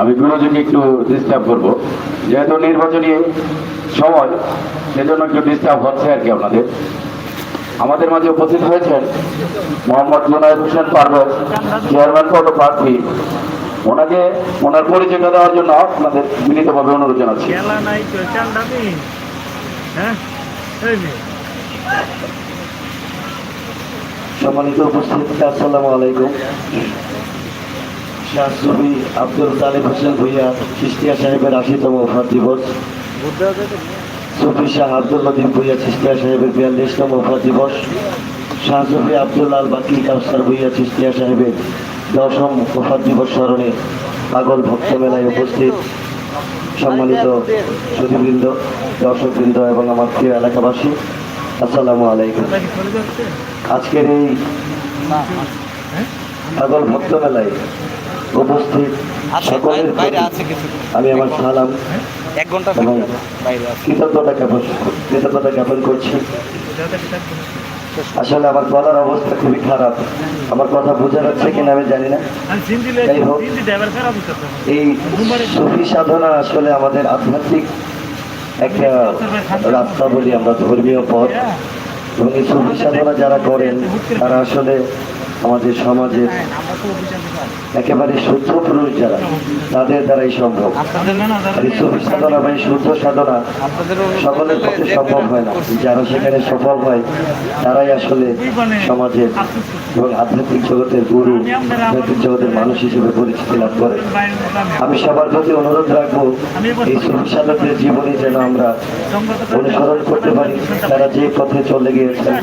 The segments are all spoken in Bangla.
আমি গুরুজিকে একটু ডিস্টার্ব করব। যেহেতু নির্বাচনী সময়, সেজন্য একটু ডিস্টার্ব হচ্ছে আর কি আপনাদের। আমাদের মাঝে উপস্থিত হয়েছেন মোহাম্মদ জুনায়দ হোসেন পারভেজ চেয়ারম্যান পদ প্রার্থী। ওনাকে, ওনার পরিচয়টা দেওয়ার জন্য আপনাদের মিলিতভাবে অনুরোধ জানাচ্ছি। হ্যাঁ। সম্মানিত উপস্থিতি আসসালামু আলাইকুম। শাহ সুফি আব্দুল তালিব হোসেন ভুইয়া চিস্তিয়া সাহেবের আশিতম ওফাত দিবস। সুফি শাহ আব্দুল লতিফ ভুইয়া চিস্তিয়া সাহেবের বিয়াল্লিশতম ওফাত দিবস। শাহ সুফি আব্দুল আল বাকি কাউসার ভুইয়া চিস্তিয়া সাহেবের দশম ওফাত দিবস স্মরণে পাগল ভক্ত মেলায় উপস্থিত। সম্মানিত সুধীবৃন্দ, দর্শকবৃন্দ এবং আমার প্রিয় এলাকাবাসী আসসালামু আলাইকুম। আজকের এই পাগল ভক্ত মেলায় উপস্থিত সকলের কিছু। আমি আমার সালাম এক ঘণ্টা এবং কৃতজ্ঞতা জ্ঞাপন কৃতজ্ঞতা জ্ঞাপন করছি। দাদা কি থাকবে আসলে আমার গলার অবস্থা খুবই খারাপ। আমার কথা বোঝা যাচ্ছে কিনা আমি জানি না। এই সুফি সাধনা আসলে আমাদের আধ্যাত্মিক একটা রাস্তা বলি আমরা ধর্মীয় পথ। এবং এই সুফি সাধনা যারা করেন, তারা আসলে আমাদের সমাজের একেবারে শুদ্ধ পুরুষ যারা, তাদের দ্বারাই সম্ভব। সাধনা এই শুদ্ধ সাধনা সকলের পক্ষে সম্ভব হয় না। যারা সেখানে সফল হয়, তারাই আসলে সমাজের এবং আধ্যাত্মিক জগতের গুরু, আধ্যাত্মিক জগতের মানুষ হিসেবে পরিচিতি লাভ করে। আমি সবার প্রতি অনুরোধ রাখব, এই সুফি সাধকদের জীবনে যেন আমরা অনুসরণ করতে পারি। তারা যে পথে চলে গিয়েছেন,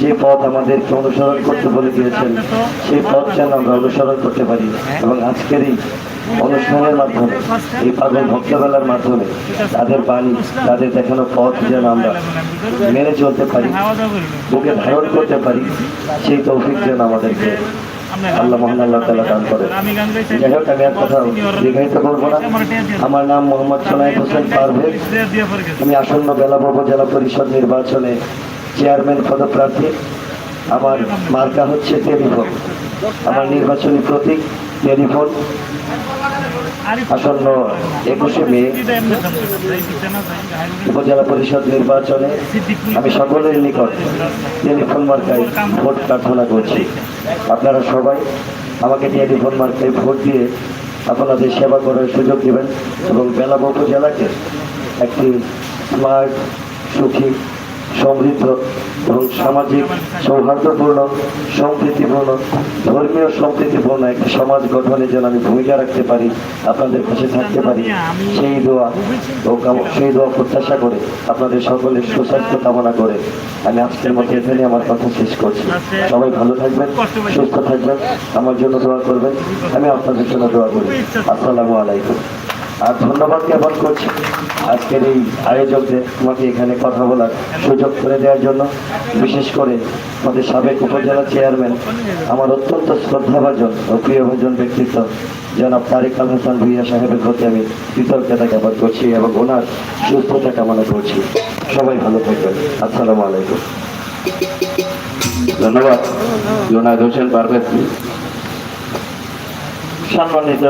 যে পথ আমাদেরকে অনুসরণ করতে বলে গিয়েছেন, সেই পথ যেন আমরা অনুসরণ করতে পারি এবং আজকের এই অনুষ্ঠানের মাধ্যমে এই পাগল ভক্তবেলার মাধ্যমে তাদের বাণী তাদের দেখানো পথ যেন আমরা মেনে চলতে পারি বুকে ধারণ করতে পারি সেই তৌফিক যেন আমাদেরকে আল্লাহ মহান আল্লাহ তালা দান করে যাই হোক আমি আর কথা দীর্ঘায়িত করব না। আমার নাম মোহাম্মদ সোনাইদ হোসেন পারভেজ। দিয়ে পরে গেছে আমি আসন্ন বেলাব জেলা পরিষদ নির্বাচনে চেয়ারম্যান পদপ্রার্থী। আমার মার্কা হচ্ছে টেলিফোন। আমার নির্বাচনী প্রতীক, টেলিফোন। আসন্ন একুশে মে, উপজেলা পরিষদ নির্বাচনে আমি সকলের নিকট টেলিফোন মার্কায় ভোট প্রার্থনা করছি। আপনারা সবাই আমাকে টেলিফোন মার্কায় ভোট দিয়ে আপনাদের সেবা করার সুযোগ দেবেন এবং বেলাব উপজেলাকে একটি স্মার্ট সুখী সমৃদ্ধ এবং সামাজিক সৌহার্দ্যপূর্ণ, সম্প্রীতিপূর্ণ, ধর্মীয় সম্প্রীতিপূর্ণ একটি সমাজ গঠনে যেন আমি ভূমিকা রাখতে পারি, আপনাদের কাছে থাকতে পারি, সেই দোয়া ও সেই দোয়া প্রত্যাশা করে আপনাদের সকলের সুস্বাস্থ্য কামনা করে আমি আজকের মতো এখানে আমার কথা শেষ করছি। সবাই ভালো থাকবেন, সুস্থ থাকবেন, আমার জন্য দোয়া করবেন, আমি আপনাদের জন্য দোয়া করি। আসসালামু আলাইকুম। আর ধন্যবাদ জ্ঞাপন করছি আজকের এই আয়োজকদের তোমাকে এখানে কথা বলার সুযোগ করে দেওয়ার জন্য। বিশেষ করে আমাদের সাবেক উপজেলা চেয়ারম্যান, আমার অত্যন্ত শ্রদ্ধাভাজন ও প্রিয়ভাজন ব্যক্তিত্ব, জনাব তারিক আল হাসান ভুইয়া সাহেবের প্রতি আমি কৃতজ্ঞতা জ্ঞাপন করছি এবং ওনার সুস্থতা কামনা করছি। সবাই ভালো থাকবেন। আসসালামু আলাইকুম। ধন্যবাদ। জুনায়দ হোসেন পারভেজ। সম্মানিত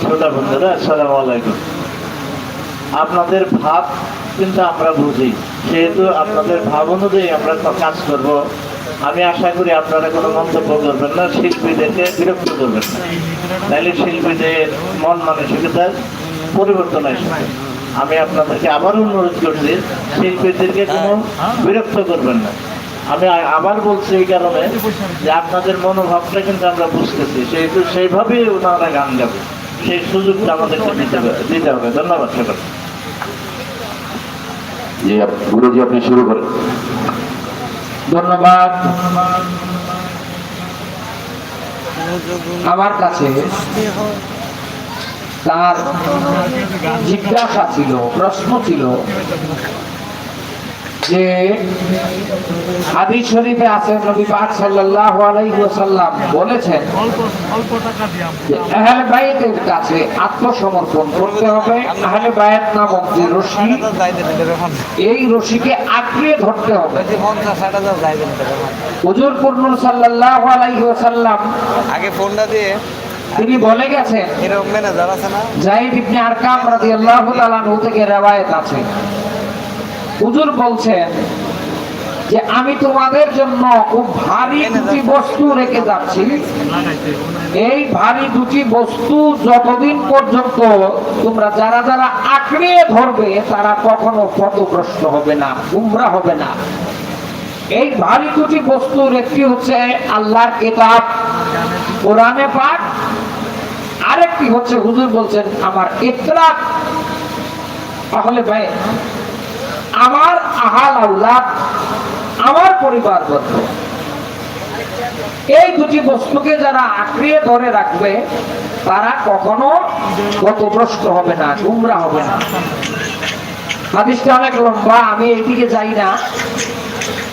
শ্রোতা বন্ধুরা, আসসালামু আলাইকুম। আপনাদের ভাব কিন্তু আমরা বুঝি সেহেতু আপনাদের ভাব অনুযায়ী আমরা কাজ করব। আমি আশা করি আপনারা কোনো মন্তব্য করবেন না শিল্পীদেরকে বিরক্ত করবেন না। তাইলে শিল্পীদের মন মানসিকতার পরিবর্তন আসবে আমি আপনাদেরকে আবার অনুরোধ করছি, শিল্পীদেরকে কোনো বিরক্ত করবেন না। আমি আবার বলছি এই কারণে যে আপনাদের মনোভাবটা কিন্তু আমরা বুঝতেছি। সেহেতু সেইভাবেই ওনারা গান গাবে। সেই সুযোগটা আমাদেরকে দিতে হবে দিতে হবে। ধন্যবাদ আপনি শুরু করেন। ধন্যবাদ। আমার কাছে তার জিজ্ঞাসা ছিল, প্রশ্ন ছিল যে হাদিস শরীফে আছে নবী পাক সাল্লাল্লাহু আলাইহি ওয়াসাল্লাম বলেছেন অল্প অল্প টাকা দিয়ে আহলে বাইতের কাছে আত্মসমর্পণ করতে হবে আহলে বাইত নামক যে রশি এই রশিকে আঁকড়ে ধরতে হবে। হুজুর পূর্ণ সাল্লাল্লাহু আলাইহি ওয়াসাল্লাম আগে ফোনটা দিয়ে তিনি বলে গেছেন এরকম ম্যানেজার আছে না? জাহিদ ইবনে আরকাম রাদিয়াল্লাহু তাআলা থেকে রওয়ায়াত আছে। হুজুর বলছেন যে আমি তোমাদের জন্য খুব ভারী দুটি বস্তু রেখে যাচ্ছি। এই ভারী দুটি বস্তু যতদিন পর্যন্ত তোমরা যারা যারা আঁকড়ে ধরবে, তারা কখনো ক্ষতগ্রস্ত হবে না গুমরা হবে না। এই ভারী দুটি বস্তুর একটি হচ্ছে আল্লাহর কিতাব, কোরআনে পাক। আরেকটি হচ্ছে হুজুর বলছেন, আমার ইতরাক তাহলে ভাই আমার আহাল আউলাদ আমার পরিবার পরিবারবর্গ এই দুটি বস্তুকে যারা আঁকড়িয়ে ধরে রাখবে, তারা কখনো গতগ্রস্ত হবে না গুমরা হবে না। হাদিসটা অনেক লম্বা, আমি এইদিকে যাই না।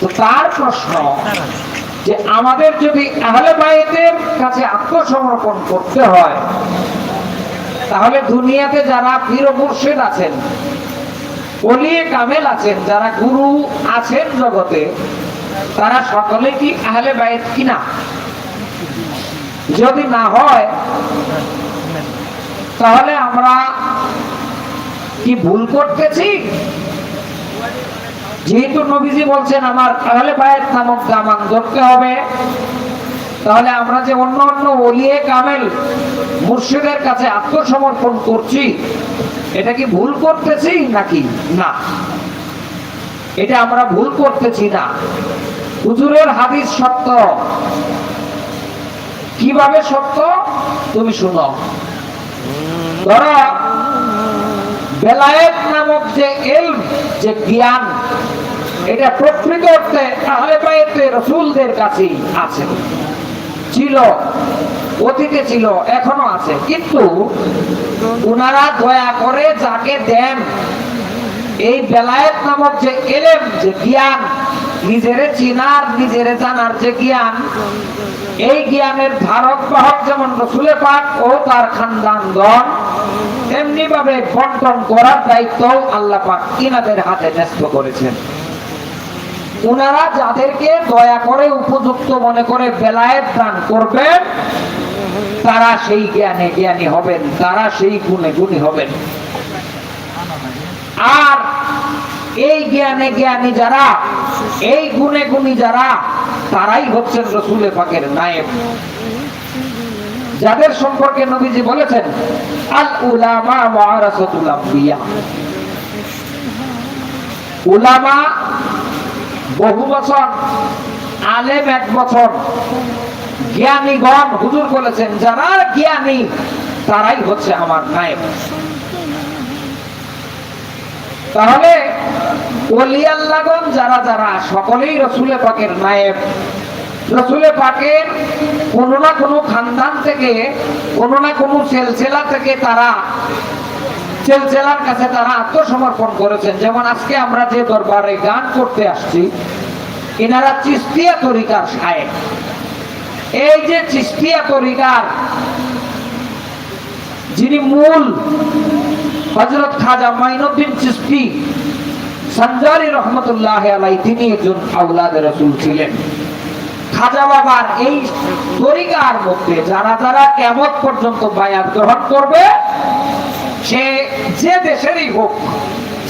তো তার প্রশ্ন, যে আমাদের যদি আহলে বাইতের কাছে আত্মসমর্পণ করতে হয়, তাহলে দুনিয়াতে যারা মুর্শিদ আছেন অলিয়ে কামেল আছেন, যারা গুরু আছেন জগতে, তারা সকলে কি আহলে বাইত কিনা? যদি না হয়, তাহলে আমরা কি ভুল করতেছি? যেহেতু নবীজি বলছেন, আমার আহলে বাইত নামক দামান ধরতে হবে। তাহলে আমরা যে অন্য অন্য অলিয়ে কামেল, মুর্শিদের কাছে আত্মসমর্পণ করছি। এটা কি ভুল করতেছি নাকি? না। এটা আমরা ভুল করতেছি না। হুজুরের হাদিস সত্য। কীভাবে সত্য? তুমি শুনো। ধরো, বেলায়েত নামক যে এল যে জ্ঞান, এটা প্রকৃত অর্থে আহলে রসুলদের কাছেই আছে। ছিল, অতীতে ছিল, এখনও আছে। কিন্তু ওনারা দয়া করে যাকে দেন, এই বেলায়েত নামক যে এলেম, যে জ্ঞান, নিজেরে চিনার, নিজেরে জানার যে জ্ঞান, এই জ্ঞানের ধারক বাহক যেমন রসুলে পাক ও তার খানদানগণ তেমনি ভাবে বন্টন করার দায়িত্ব আল্লাহ পাক ইনাদের হাতে ন্যস্ত করেছেন। ওনারা যাদেরকে দয়া করে উপযুক্ত মনে করে বেলায়েত দান করবেন তারা সেই জ্ঞানে জ্ঞানী হবেন, তারা সেই গুণে গুণী হবেন। আর এই জ্ঞানে জ্ঞানী যারা, এই গুণে গুণী যারা, তারাই হচ্ছেন রসুলে পাকের নায়েব। যাদের সম্পর্কে নবীজি বলেছেন, আল উলামা ওয়ারাসাতুল আম্বিয়া। উলামা বহু বছর, আলেম এক বছর জ্ঞানীগণ হুজুর বলেছেন, যারা জ্ঞানী, তারাই হচ্ছে আমার নায়ক তাহলে যারা যারা, সকলেই রসুলে পাকের নায়েব। রসুলে পাকের কোনো না কোনো খানদান থেকে, কোনো না কোনো সেলসেলা থেকে তারা, সেলসেলার কাছে তারা আত্মসমর্পণ করেছেন। যেমন আজকে আমরা যে দরবারে গান করতে আসছি, এনারা চিস্তিয়া তরিকার সাহেব এই যে চিস্তিয়া তরিকার যিনি মূল হজরত খাজা মাইনুদ্দিন চিস্তি সঞ্জারি রহমতুল্লাহ আলাই তিনি একজন আউলাদ রসুল ছিলেন। খাজা বাবার এই তরিকার মধ্যে যারা যারা কেমন পর্যন্ত বায়াত গ্রহণ করবে, সে যে দেশেরই হোক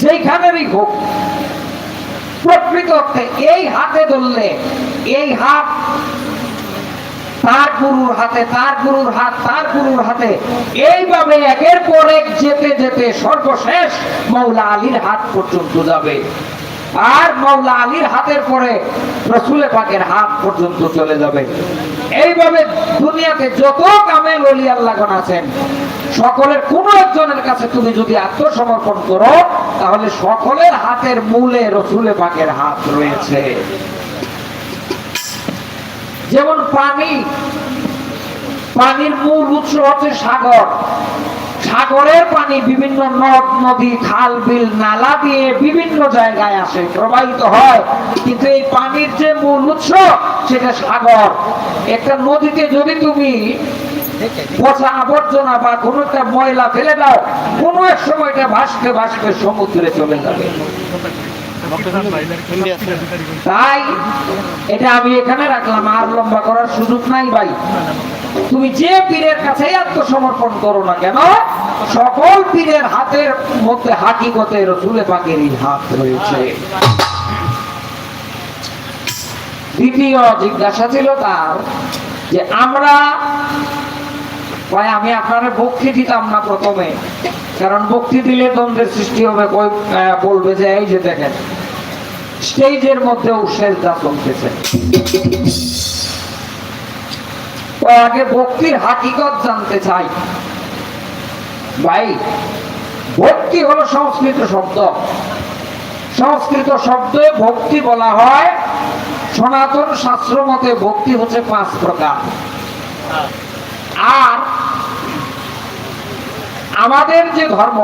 যেখানেরই হোক প্রকৃত অর্থে এই হাতে ধরলে, এই হাত তার গুরুর হাতে, তার গুরুর হাত, তার গুরুর হাতে। এইভাবে একের পর এক যেতে যেতে সর্বশেষ মৌলা আলীর হাত পর্যন্ত যাবে। আর মৌলা আলীর হাতের পরে রসুলে পাকের হাত পর্যন্ত চলে যাবে। এইভাবে দুনিয়াতে যত কামেল অলি আল্লাহগণ আছেন, সকলের কোন একজনের কাছে তুমি যদি আত্মসমর্পণ করো, তাহলে সকলের হাতের মূলে রসুলে পাকের হাত রয়েছে। যেমন পানি, পানির মূল উৎস হচ্ছে সাগর। সাগরের পানি বিভিন্ন নদ, নদী, খাল, বিল, নালা দিয়ে বিভিন্ন জায়গায় আসে, প্রবাহিত হয়। কিন্তু এই পানির যে মূল উৎস, সেটা সাগর। একটা নদীতে যদি তুমি পচা আবর্জনা বা কোনো একটা ময়লা ফেলে দাও, কোনো এক সময় এটা ভাসতে ভাসতে সমুদ্রে চলে যাবে। তাই এটা আমি এখানে রাখলাম আর লম্বা করার সুযোগ নাই ভাই। তুমি যে পীরের কাছে আত্মসমর্পণ করো না কেন সকল পীরের হাতের মধ্যে হাকিকতে রসুলে পাকেরই হাত রয়েছে। দ্বিতীয় জিজ্ঞাসা ছিল তার যে আমরা ভাই আমি আপনার বক্তি দিতাম না প্রথমে কারণ বক্তি দিলে দ্বন্দ্বের সৃষ্টি হবে বলবে যে এই যে দেখেন স্টেজের মধ্যে উৎসাহিতা চলতেছে। তো আগে ভক্তির হাকিকত জানতে চাই। ভাই, ভক্তি হলো সংস্কৃত শব্দ। সংস্কৃত শব্দে ভক্তি বলা হয়, সনাতন শাস্ত্র মতে ভক্তি হচ্ছে পাঁচ প্রকার। আর আমাদের যে ধর্ম,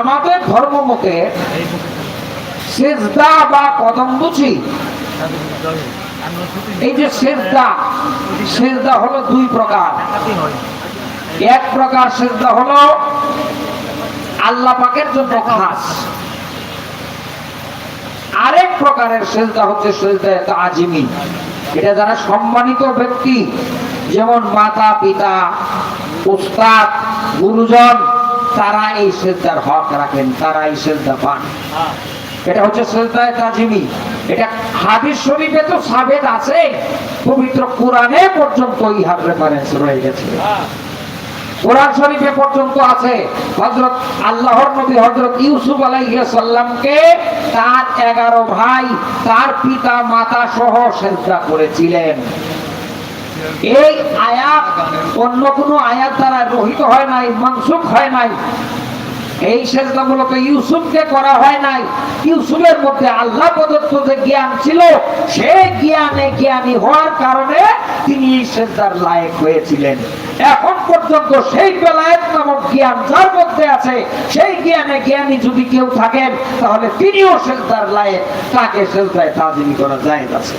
আমাদের ধর্ম মতে সেজদা বা কদম বুঝি? এই যে সেজদা সেজদা হলো দুই প্রকার। এক প্রকার সেজদা হলো আল্লাহ পাকের জন্য খাস। আরেক প্রকারের সেজদা হচ্ছে সেজদা আজিমি। এটা যারা সম্মানিত ব্যক্তি, যেমন মাতা, পিতা, উস্তাদ, গুরুজন, তারা এই সেজদার হক রাখেন, তারা এই সেজদা পান। এটা হচ্ছে তাজিমি। এটা হাদিস শরীফে তো আছে, পবিত্র কোরআনে পর্যন্ত ইহার রেফারেন্স রয়ে গেছে। কোরআন শরীফে পর্যন্ত আছে, হযরত আল্লাহর নবী হযরত ইউসুফ আলাইহিস সালামকে তার 11 ভাই, তার পিতা, মাতা সহ সেজদা করেছিলেন। এই আয়াত অন্য কোনো আয়াত দ্বারা রহিত হয় নাই, মানসুখ হয় নাই। এই সেজদা মূলত ইউসুফকে করা হয় নাই। ইউসুফের মধ্যে আল্লাহ প্রদত্ত যে জ্ঞান ছিল, সেই জ্ঞানে জ্ঞানী হওয়ার কারণে তিনি এই সেজদার লায়ক হয়েছিলেন। এখন পর্যন্ত সেই বেলায়েত নামক জ্ঞান যার মধ্যে আছে, সেই জ্ঞানে জ্ঞানী যদি কেউ থাকেন, তাহলে তিনিও সেজদার লায়ক, তাকে সেজদায় তাজিমি করা যায় আছে।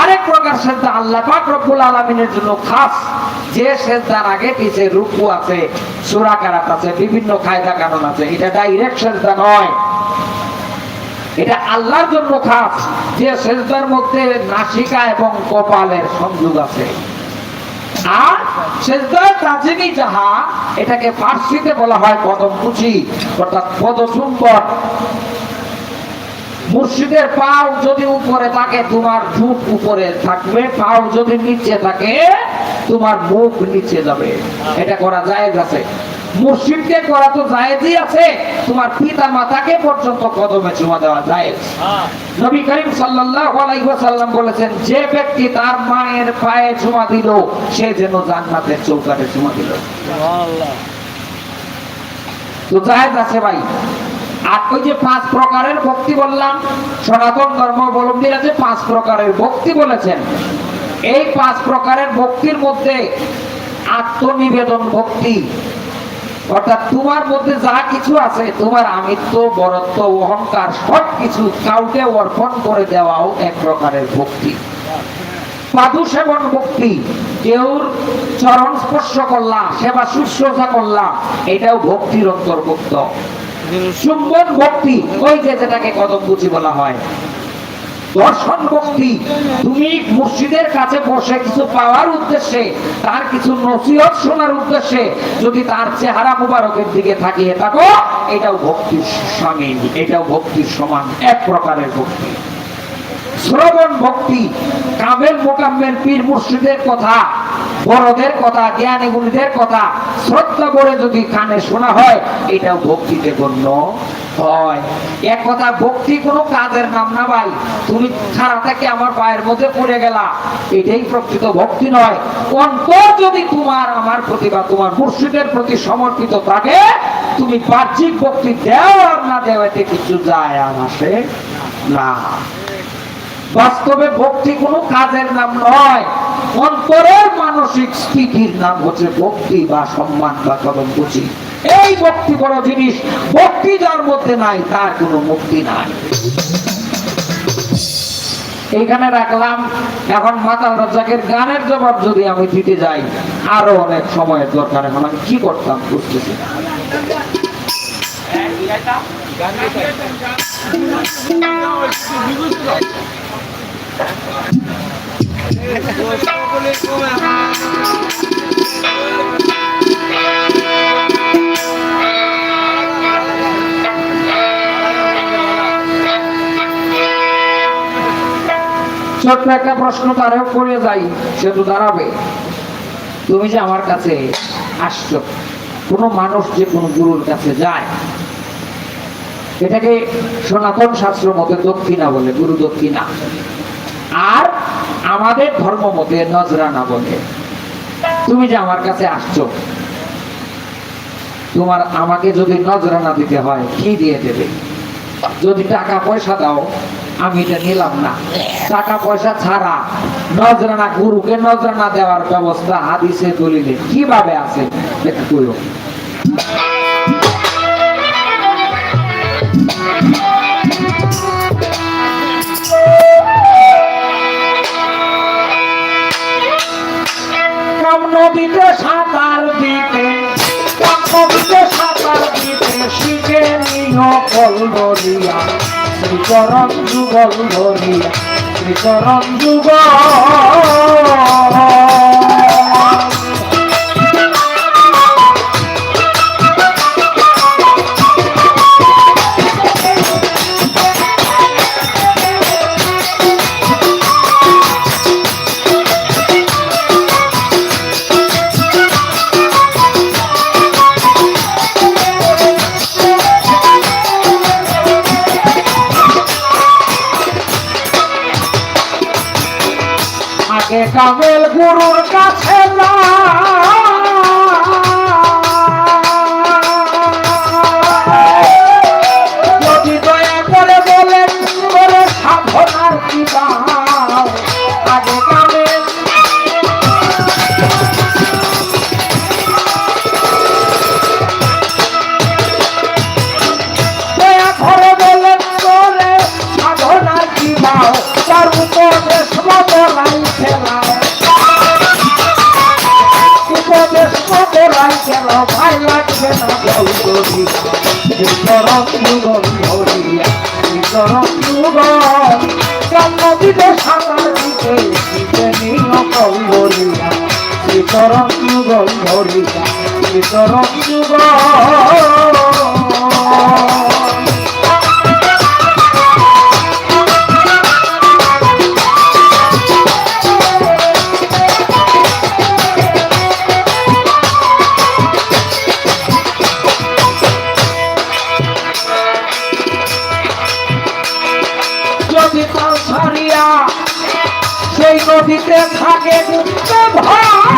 আরেক প্রকার সেজদা আল্লাহ পাক রব্বুল আলামিনের জন্য খাস। যে সেজদার আগে পিছে রুকু আছে, সূরা কারাত আছে, বিভিন্ন কায়দা কানুন আছে, এটা ডাইরেক্ট সেজদা নয়। এটা আল্লাহর জন্য খাস, যে সেজদার মধ্যে নাসিকা এবং কপালের সংযোগ আছে। আর সেজদার যাহা, এটাকে ফার্সিতে বলা হয় কদম কুচি অর্থাৎ পদচুম্বন মুর্শিদের পাও যদি উপরে থাকে তোমার মুখ উপরে থাকবে। পাও যদি নিচে থাকে তোমার মুখ নিচে যাবে। এটা করা যায় আছে। মুর্শিদকে করা তো জায়েজই আছে। তোমার পিতা মাতাকে পর্যন্ত কদমে চুমা দেওয়া যায় নবী করিম সাল্লাল্লাহু আলাইহি ওয়াসাল্লাম বলেছেন যে ব্যক্তি তার মায়ের পায়ে চুমা দিল সে যেন জান্নাতের চৌকাঠে চুমা দিল। তো জায়েজ আছে ভাই। আর ওই যে পাঁচ প্রকারের ভক্তি বললাম, সনাতন ধর্মাবলম্বীরা যে পাঁচ প্রকারের ভক্তি বলেছেন। এই পাঁচ প্রকারের ভক্তির মধ্যে আত্মনিবেদন ভক্তি। অর্থাৎ তোমার মধ্যে যা কিছু আছে, তোমার আমিত্ব, বরত্ব, অহংকার সব কিছু কাউকে অর্পণ করে দেওয়াও এক প্রকারের ভক্তি। পাদু সেবন ভক্তি, কেউর চরণ স্পর্শ করলাম সেবা শুশ্রূষা করলাম এটাও ভক্তির অন্তর্ভুক্ত। চুম্বন ভক্তি, ওই যে যেটাকে কদম বুঝি বলা হয়। দর্শন ভক্তি, তুমি মসজিদের কাছে বসে কিছু পাওয়ার উদ্দেশ্যে, তার কিছু নসিহত শোনার উদ্দেশ্যে, যদি তার চেহারা মুবারকের দিকে থাকিয়ে থাকো, এটাও ভক্তির সঙ্গে, এটাও ভক্তির সমান, এক প্রকারের ভক্তি। শ্রবণ ভক্তি কামেল মোকাম্মেল পীর মুর্শিদের কথা, বড়দের কথা জ্ঞানী গুণীদের কথা, শ্রদ্ধা করে যদি কানে শোনা হয়, এটাও ভক্তিতে গণ্য হয়। এক কথা, ভক্তি কোনো কাজের নাম না ভাই। তুমি খারাপ থেকে আমার পায়ের মধ্যে পড়ে গেলা। এটাই প্রকৃত ভক্তি নয়। অন্তর যদি তোমার, আমার প্রতি বা তোমার মুর্শিদের প্রতি সমর্পিত থাকে, তুমি বাহ্যিক ভক্তি দেও আর না দেও এতে কিছু যায় আর আসে না। বাস্তবে ভক্তি কোনো কাজের নাম নয়। অন্তরের মানসিক স্থিতির নাম হচ্ছে ভক্তি বা সম্মান বা কদম বুঝি এই ভক্তি বড় জিনিস। ভক্তি যার মধ্যে নাই, তার কোনো মুক্তি নাই। এইখানে রাখলাম, এখন মাতাল রাজ্জাকের গানের জবাব যদি আমি দিতে যাই, আরও অনেক সময়ের দরকার। এখন আমি কি করতাম বুঝতেছি না। ছোট্ট একটা প্রশ্ন তারও করে যাই, সে তো দাঁড়াবে। তুমি যে আমার কাছে আসছো, কোনো মানুষ যে কোনো গুরুর কাছে যায়। এটাকে সনাতন শাস্ত্র মতে দক্ষিণা বলে, গুরু দক্ষিণা। আর আমাদের ধর্ম মতে নজরানা বলে তুমি যে আমার কাছে আসছো, তোমার আমাকে যদি নজরানা দিতে হয়, কি দিয়ে দেবে? যদি টাকা পয়সা দাও, আমি এটা নিলাম না। টাকা পয়সা ছাড়া নজরানা গুরুকে নজরানা দেওয়ার ব্যবস্থা হাদিসে দলিলে কীভাবে আছে? একটু কল ধরিয়া শ্রীচরণ যুগল ধরিয়া শ্রীচরণ যুগল কামেল গুরুর চরম যুগল ধরিয়া চরম যুগল নদীতে থাকে ডুবতে ভয়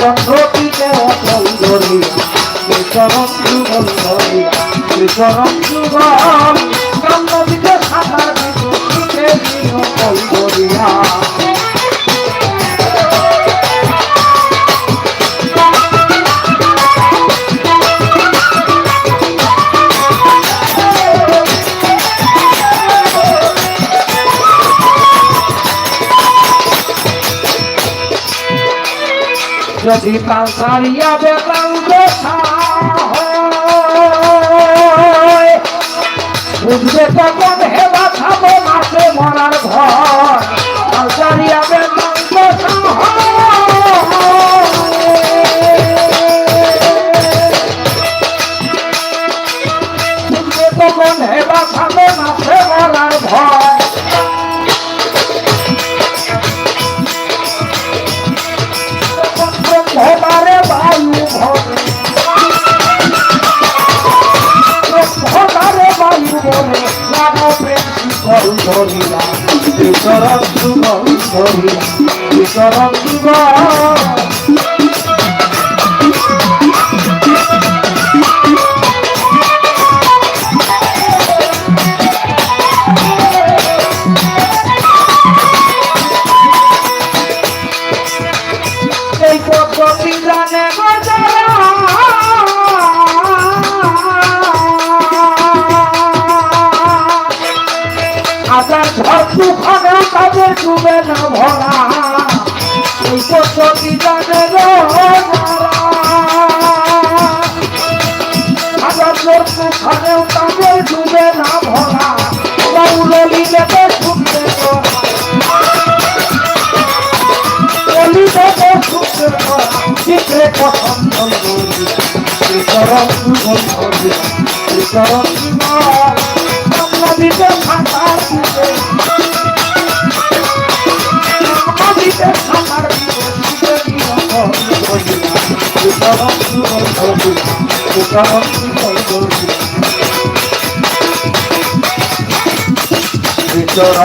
রতিকে অচল ধরিয়া চরম যুগল ধরিয়া চরম যুগল যদি তাল সারিয়া বেতাল দেখা হয়, বুঝবে তখন হে বাঁচাবো মাসে মরার ঘর। বিচরণ সুগন্ধি বিচরণ সুগন্ধি তুফানেও তাদের ডুবে না ভরা। বাউলি লেগে শুনতে অলিতে শুনতে চিত্রে সুগন্ধি শ্রীচরণ বাংলা দিতে ফাঁকা দিতে দিতে ফাঁকা দিতে চরা।